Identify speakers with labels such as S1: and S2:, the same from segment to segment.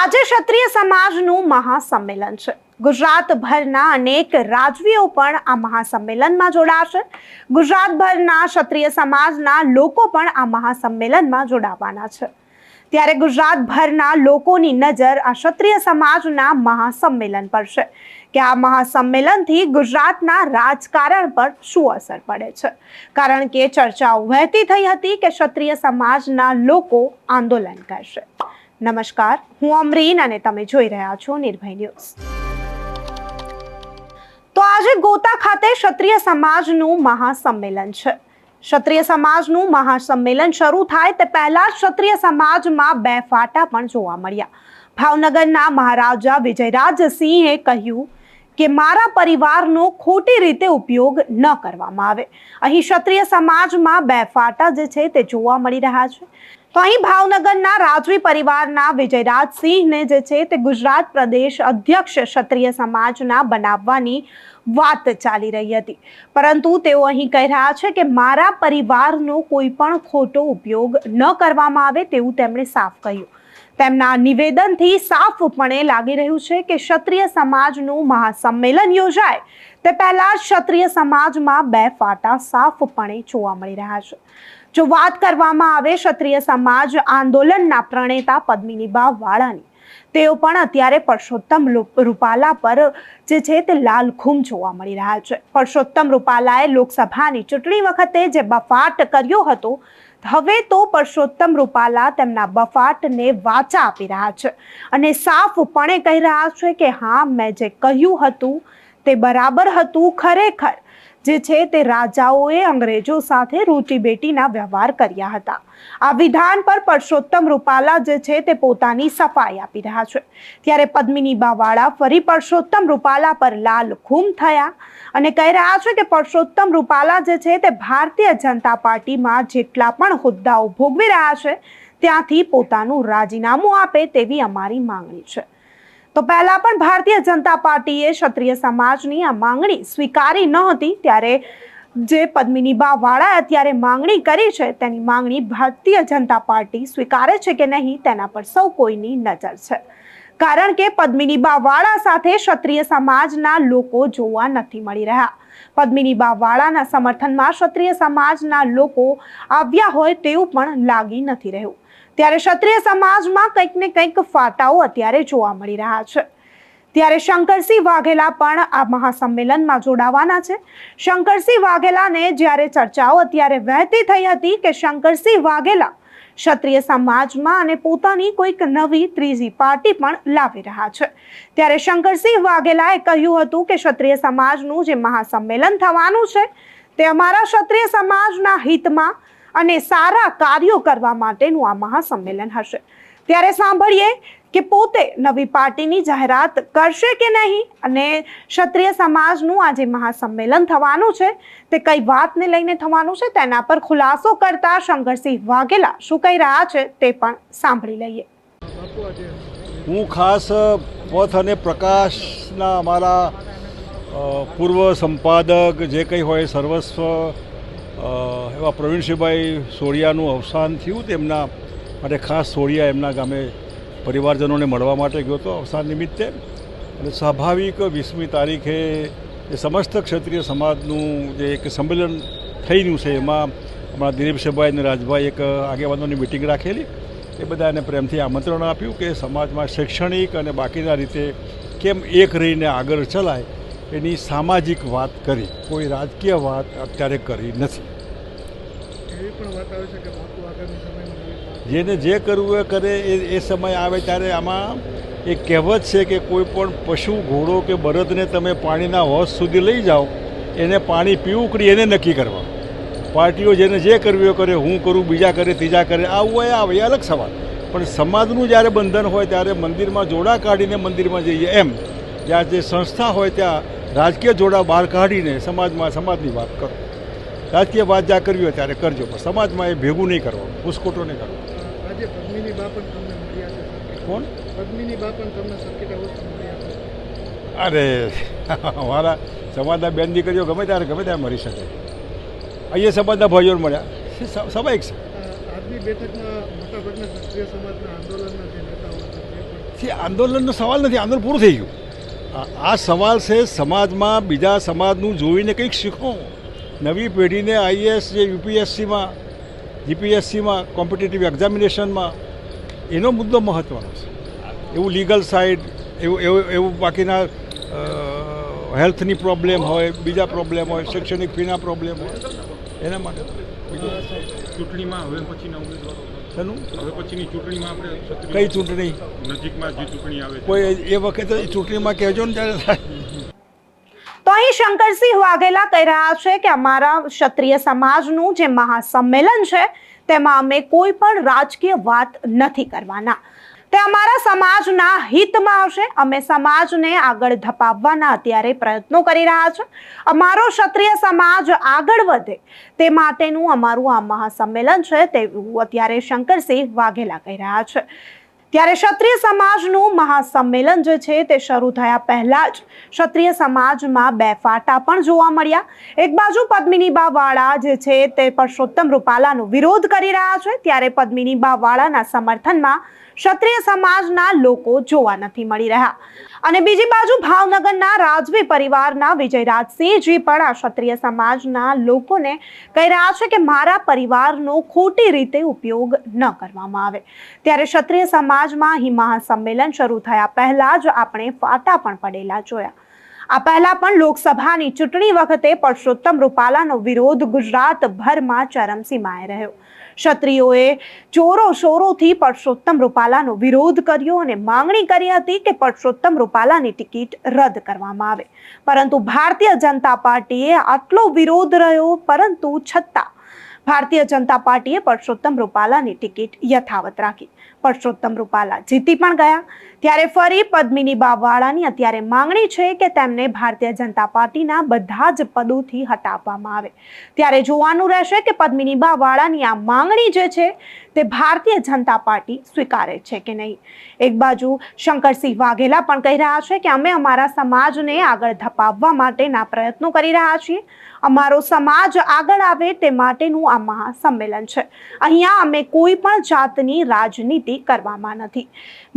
S1: આજે ક્ષત્રિય સમાજનું મહાસંમેલન છે. ગુજરાતભરના અનેક રાજવીઓ પણ આ મહાસંમેલનમાં જોડાશે. ગુજરાતભરના ક્ષત્રિય સમાજના લોકો પણ આ મહાસંમેલનમાં જોડાવાના છે. ત્યારે ગુજરાતભરના લોકોની નજર આ ક્ષત્રિય સમાજના મહાસંમેલન પર છે કે આ મહાસંમેલનથી ગુજરાતના રાજકારણ પર શું અસર પડે છે. કારણ કે ચર્ચાઓ વહેતી થઈ હતી કે ક્ષત્રિય સમાજના લોકો આંદોલન કરશે. નમસ્કાર, હું અમરીન અને તમે જોઈ રહ્યા છો નિર્ભય ન્યૂઝ. તો આજે ગોતા ખાતે ક્ષત્રિય સમાજનું મહાસંમેલન છે. ક્ષત્રિય સમાજનું મહાસંમેલન શરૂ થાય તે પહેલા ક્ષત્રિય સમાજમાં બે ફાટા પણ જોવા મળ્યા. ભાવનગરના મહારાજા વિજયરાજસિંહે કહ્યું કે મારા પરિવારનો ખોટી રીતે ઉપયોગ ન કરવામાં આવે. અહીં ક્ષત્રિય સમાજમાં બે ફાટા જે છે તે જોવા મળી રહ્યા છે. તો અહીં ભાવનગરના રાજવી પરિવારના વિજયરાજસિંહને જે છે તે ગુજરાત પ્રદેશ અધ્યક્ષ ક્ષત્રિય સમાજના બનાવવાની વાત ચાલી રહી હતી. પરંતુ તેઓ અહીં કહી રહ્યા છે કે મારા પરિવારનો કોઈ પણ ખોટો ઉપયોગ ન કરવામાં આવે તેવું તેમણે સાફ કહ્યું. તેમના નિવેદનથી સાફપણે લાગી રહ્યું છે કે ક્ષત્રિય સમાજનું મહાસંમેલન યોજાય તે પહેલાં ક્ષત્રિય સમાજમાં બે ફાટા સાફપણે જોવા મળી રહ્યા છે. જો વાત કરવામાં આવે ક્ષત્રિય સમાજ આંદોલનના પ્રણેતા પદ્મિનીબા વાળાની, તેઓ પણ અત્યારે પરસોત્તમ રૂપાલા પર જે છે તે લાલઘૂમ જોવા મળી રહ્યા છે. પરસોત્તમ રૂપાલાએ લોકસભાની ચૂંટણી વખતે જે બફાટ કર્યો હતો, હવે તો પરસોત્તમ રૂપાલા તેમના બફાટને વાચા આપી રહ્યા છે અને સાફપણે કહી રહ્યા છે કે, હા, મેં જે કહ્યું હતું તે બરાબર હતું ખરેખર. જે છે તે રાજાઓએ અંગ્રેજો સાથે રોટી બેટીના વ્યવહાર કર્યા હતા. આ વિધાન પર પરસોત્તમ રૂપાલા જે છે તે પોતાની સફાઈ આપી રહ્યા છે. ત્યારે પદ્મિની બાવાળા ફરી પરસોત્તમ રૂપાલા પર લાલ ખૂમ થયા અને કહી રહ્યા છે કે પરસોત્તમ રૂપાલા જે છે તે ભારતીય જનતા પાર્ટીમાં જેટલા પણ હોદ્દાઓ ભોગવી રહ્યા છે, ત્યાંથી પોતાનું રાજીનામું આપે તેવી અમારી માંગણી છે. તો પહેલા પણ ભારતીય જનતા પાર્ટીએ ક્ષત્રિય સમાજની આ માંગણી સ્વીકારી ન હતી, ત્યારે જે પદ્મિની બાવાળાએ અત્યારે માંગણી કરી છે, તેની માંગણી ભારતીય જનતા પાર્ટી સ્વીકારે છે કે નહીં, તેના પર સૌ કોઈની નજર છે. કારણ કે પદ્મિની બાવાળા સાથે ક્ષત્રિય સમાજના લોકો જોવા નથી મળી રહ્યા. પદ્મિની બાવાળાના સમર્થનમાં ક્ષત્રિય સમાજના લોકો આવ્યા હોય તેવું પણ લાગી નથી રહ્યું. ત્યારે ક્ષત્રિય સમાજમાં કંઈક ને કંઈક ફાટાઓ અત્યારે જોવા મળી રહ્યા છે. ત્યારે શંકરસિંહ વાઘેલા પણ આ મહાસંમેલનમાં જોડાવાના છે. શંકરસિંહ વાઘેલાને જ્યારે ચર્ચાઓ અત્યારે વહેતી થઈ હતી કે શંકરસિંહ વાઘેલા ક્ષત્રિય સમાજમાં અને પોતાની કોઈક નવી ત્રીજી પાર્ટી પણ લાવી રહ્યા છે. ત્યારે શંકરસિંહ વાઘેલાએ કહ્યું હતું કે ક્ષત્રિય સમાજનું જે મહાસંમેલન થવાનું છે તે અમારા ક્ષત્રિય સમાજના હિતમાં અને સારા કાર્યો કરવા માટેનું આ મહાસંમેલન હશે. ત્યારે સાંભળીએ કે પોતે નવી પાર્ટીની જાહેરાત કરશે કે નહીં અને ક્ષત્રિય સમાજનું આ જે મહાસંમેલન થવાનું છે તે કઈ વાતને લઈને થવાનું છે તેના પર ખુલાસો કરતા શંકરસિંહ વાઘેલા શું કહી રહ્યા છે તે પણ સાંભળી લઈએ.
S2: હું ખાસ, પથ અને પ્રકાશના અમારા પૂર્વ સંપાદક જે કંઈ હોય, સર્વસ્વ એવા પ્રવીણસિંહભાઈ સોળિયાનું અવસાન થયું. તેમના માટે ખાસ સોળિયા એમના ગામે પરિવારજનોને મળવા માટે ગયો હતો અવસાન નિમિત્તે. અને સ્વાભાવિક વીસમી તારીખે એ સમસ્ત ક્ષત્રિય સમાજનું જે એક સંમેલન થઈ રહ્યું છે, એમાં હમણાં દિલીપસિંહભાઈ અને રાજભાઈ એક આગેવાનોની મિટિંગ રાખેલી. એ બધાને પ્રેમથી આમંત્રણ આપ્યું કે સમાજમાં શૈક્ષણિક અને બાકીના રીતે કેમ એક રહીને આગળ ચલાય. એની સામાજિક વાત કરી કોઈ રાજકીય વાત અત્યારે કરી નથી.
S3: એવી પણ વાત આવે છે કે બાપુ આગામી સમયમાં
S2: જેને જે કરવું એ કરે એ એ સમય આવે ત્યારે આમાં એ કહેવત છે કે કોઈ પણ પશુ ઘોડો કે બળદને તમે પાણીના હોશ સુધી લઈ જાઓ એને પાણી પીવું કરી એને નક્કી કરવા. પાર્ટીઓ જેને જે કરવી એ કરે હું કરું બીજા કરે ત્રીજા કરે આવું હોય આવે એ અલગ સવાલ. પણ સમાજનું જ્યારે બંધન હોય ત્યારે મંદિરમાં જોડા કાઢીને મંદિરમાં જઈએ એમ. જ્યાં જે સંસ્થા હોય ત્યાં રાજકીય જોડા બહાર કાઢીને સમાજમાં સમાજની વાત કરો. રાજકીય વાત જ્યાં કરવી હોય ત્યારે કરજો પણ સમાજમાં એ ભેગું નહીં કરવાનું ઘૂસખોટો નહીં
S3: સર્કિટ
S2: કોણ? અરે અમારા સમાજના બેન દીકરીઓ ગમે ત્યારે ગમે ત્યારે મરી શકે. અહીંયા સમાજના ભાઈઓ મળ્યા. સ્વાભાવિક છે
S3: આંદોલનનો
S2: સવાલ નથી આંદોલન પૂરું થઈ ગયું. આ- સવાલ છે સમાજમાં બીજા સમાજનું જોઈને કંઈક શીખો. નવી પેઢીને આઈએએસ જે યુપીએસસીમાં, જીપીએસસીમાં, કોમ્પિટિટિવ એક્ઝામિનેશનમાં, એનો મુદ્દો મહત્ત્વનો છે. એવું લીગલ સાઇડ એવું એવું એવું બાકીના હેલ્થની પ્રોબ્લેમ હોય, બીજા પ્રોબ્લેમ હોય, શૈક્ષણિક ફીના પ્રોબ્લેમ હોય, એના માટે.
S4: ચૂંટણીમાં હવે પછીના ઉમેદવારો
S2: શેનું
S4: હવે પછીની ચૂંટણીમાં આપણે
S2: કઈ ચૂંટણી?
S4: નજીકમાં જે ચૂંટણી આવે
S2: કોઈ એ વખતે ચૂંટણીમાં કહેજો ને ત્યારે.
S1: તો અહીં શંકરસિંહ વાઘેલા કહી રહ્યા છે કે અમારા ક્ષત્રિય સમાજનું જે મહાસંમેલન છે તેમાં અમે કોઈ પણ રાજકીય વાત નથી કરવાના. તે અમારા સમાજના હિતમાં આવશે. અમે સમાજને આગળ ધપાવવાના અત્યારે પ્રયત્નો કરી રહ્યા છે. અમારો ક્ષત્રિય સમાજ આગળ વધે તે માટેનું અમારું આ મહાસંમેલન છે. તેવું અત્યારે શંકરસિંહ વાઘેલા કહી રહ્યા છે. ત્યારે ક્ષત્રિય સમાજનું મહાસંમેલન જે છે તે શરૂ થયા પહેલા જ ક્ષત્રિય સમાજમાં બે ફાટા પણ જોવા મળ્યા. એક બાજુ પદ્મિની વાળા જે છે તે પરસોત્તમ રૂપાલાનો વિરોધ કરી રહ્યા છે, ત્યારે પદ્મિની વાળાના સમર્થનમાં ક્ષત્રિય સમાજના લોકો જોવા નથી મળી રહ્યા. અને બીજી બાજુ ભાવનગરના રાજવી પરિવારના વિજયરાજસિંહજી પણ આ ક્ષત્રિય સમાજના લોકોને કહી રહ્યા છે કે મારા પરિવારનો ખોટી રીતે ઉપયોગ ન કરવામાં આવે. ત્યારે ક્ષત્રિય સમાજમાં અહીં મહાસંમેલન શરૂ થયા પહેલા જ આપણે ફાટા પણ પડેલા જોયા. આ પહેલા પણ લોકસભાની ચૂંટણી વખતે પરસોત્તમ રૂપાલાનો વિરોધ ગુજરાતભરમાં ચરમસીમાએ રહ્યો. ક્ષત્રિયોએ ચોરો શોરોથી પરસોત્તમ રૂપાલાનો વિરોધ કર્યો અને માંગણી કરી હતી કે પરસોત્તમ રૂપાલાની ટિકિટ રદ કરવામાં આવે. પરંતુ ભારતીય જનતા પાર્ટીએ આટલો વિરોધ રહ્યો, પરંતુ છતાં ભારતીય જનતા પાર્ટીએ પરસોત્તમ રૂપાલાની ટિકિટ યથાવત રાખી. પરસોત્તમ રૂપાલા જીતી પણ ગયા. ત્યારે ફરી પદ્મિની બાવાળાની અત્યારે માંગણી છે કે તેમને ભારતીય જનતા પાર્ટીના બધા જ પદોથી હટાવવામાં આવે. ત્યારે જોવાનું રહેશે કે પદ્મિની બાવાળાની આ માંગણી જે છે તે ભારતીય જનતા પાર્ટી સ્વીકારે છે કે નહીં? એક બાજુ શંકરસિંહ વાઘેલા પણ કહી રહ્યા છે કે અમે અમારા સમાજને આગળ ધપાવવા માટેના પ્રયત્નો કરી રહ્યા છીએ. અમારો સમાજ આગળ આવે તે માટેનું આ મહાસંમેલન છે. અહીંયા અમે કોઈ પણ જાતની રાજનીતિ કરવામાં નથી.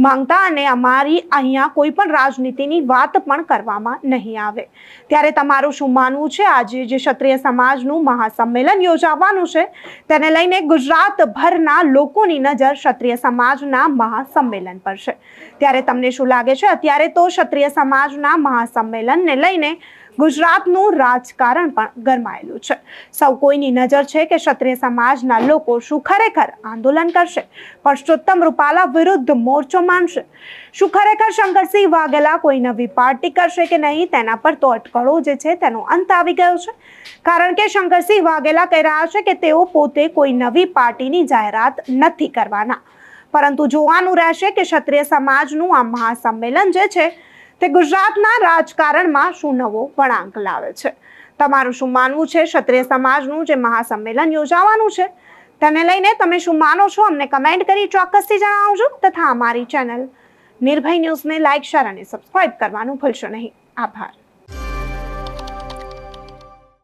S1: માંગતા અને અમારી અહીંયા કોઈ પણ રાજનીતિની વાત પણ કરવામાં નહીં આવે. ત્યારે તમારું શું માનવું છે? આજે જે ક્ષત્રિય સમાજનું મહાસંમેલન યોજાવાનું છે, તેને લઈને ગુજરાતભરના લોકોની નજર ક્ષત્રિય સમાજના મહાસંમેલન પર છે. ત્યારે તમને શું લાગે છે? અત્યારે તો ક્ષત્રિય સમાજના મહાસંમેલનને લઈને ગુજરાતનું રાજકારણ પણ ગરમાયેલું છે. સૌ કોઈની નજર છે કે ક્ષત્રિય સમાજના લોકો શું ખરેખર આંદોલન કરશે? પરસોત્તમ રૂપાલા વિરુદ્ધ મોરચો માનશે. શું ખરેખર શંકરસિંહ વાઘેલા કોઈ નવી પાર્ટી કરશે કે નહીં? તેના પર તો અટકળો જે છે તેનો અંત આવી ગયો છે. કારણ કે શંકરસિંહ વાઘેલા કહી રહ્યા છે કે તેઓ પોતે કોઈ નવી પાર્ટીની જાહેરાત નથી કરવાના. પરંતુ જોવાનું રહેશે કે ક્ષત્રિય સમાજનું આ મહાસંમેલન જે છે તે ગુજરાતના રાજકારણમાં શું નવો વળાંક લાવે છે? તમારું શું માનવું છે? ક્ષત્રિય સમાજનું જે મહાસંમેલન યોજાવાનું છે? તેને લઈને તમે શું માનો છો? અમને કમેન્ટ કરી ચોક્કસથી જણાવજો તથા અમારી ચેનલ નિર્ભય ન્યૂઝને લાઇક શેર અને સબસ્ક્રાઇબ કરવાનું ભૂલશો નહીં. આભાર.